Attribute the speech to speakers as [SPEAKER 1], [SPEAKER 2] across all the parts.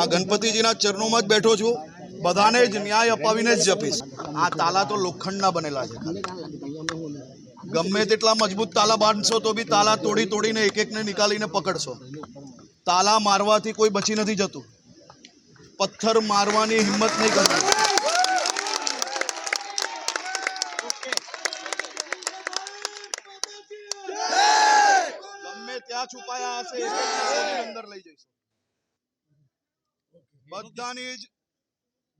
[SPEAKER 1] આ ગણપતિજીના ચરણોમાં જ બેઠો છું. બધાને જ ન્યાય અપાવીને જ જપીશ. આ તાલા તો લોખંડના બનેલા છે ગમે તેટલા મજબૂત તાલા બાંધશો તો બી તાલા તોડી તોડીને એક એકને નીકાળીને પકડશો. તાલા મારવાથી કોઈ બચી નથી જતું. પથ્થર મારવાની હિંમત નહીં કરતી ગમે ત્યાં છુપાયા હશે અંદર લઈ જઈશું. બધાની જ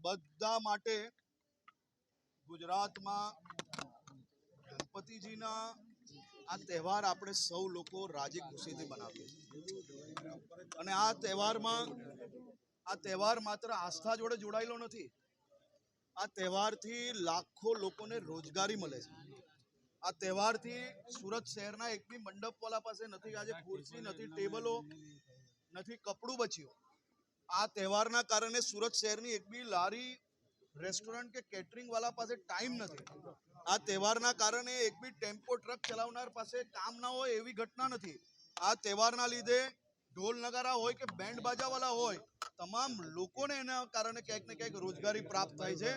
[SPEAKER 1] બધા માટે ગુજરાતમાં ગણપતિજીના આ તહેવાર આપણે સૌ લોકો રાજી ખુશીથી બનાવીએ અને આ તહેવારમાં, આ તહેવાર માત્ર આસ્થા જોડે જોડાયેલો નથી, આ તહેવારથી લાખો લોકોને રોજગારી મળે છે. આ તહેવારથી સુરત શહેરના એક બી મંડપવાલા પાસે નથી, આજે ખુરશી નથી, ટેબલો નથી, કપડું બચ્યું. આ તહેવારના કારણે સુરત શહેરની એક બી લારી રેસ્ટોરન્ટ કે કેટરિંગ વાળા પાસે ટાઈમ નથી. આ તહેવારના કારણે એક બી ટેમ્પો ટ્રક ચલાવનાર પાસે કામ ના હોય એવી ઘટના નથી. આ તહેવારના લીધે ઢોલ નગારા હોય કે બેન્ડ બાજાવાળા હોય, તમામ લોકોને એના કારણે ક્યાંક ને ક્યાંક રોજગારી પ્રાપ્ત થાય છે.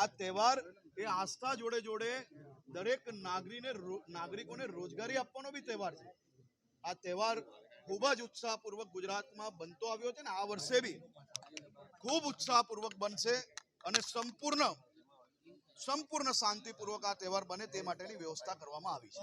[SPEAKER 1] આ તહેવાર એ આસ્થા જોડે જોડે દરેક નાગરીને નાગરિકોને રોજગારી આપવાનો બી તહેવાર છે. આ તહેવાર ખૂબ જ ઉત્સાહપૂર્વક ગુજરાતમાં બનતો આવ્યો છે ને, આ વર્ષે બી ખૂબ ઉત્સાહપૂર્વક બનશે અને સંપૂર્ણ સંપૂર્ણ શાંતિપૂર્વક આ તહેવાર બને તે માટેની વ્યવસ્થા કરવામાં આવી છે.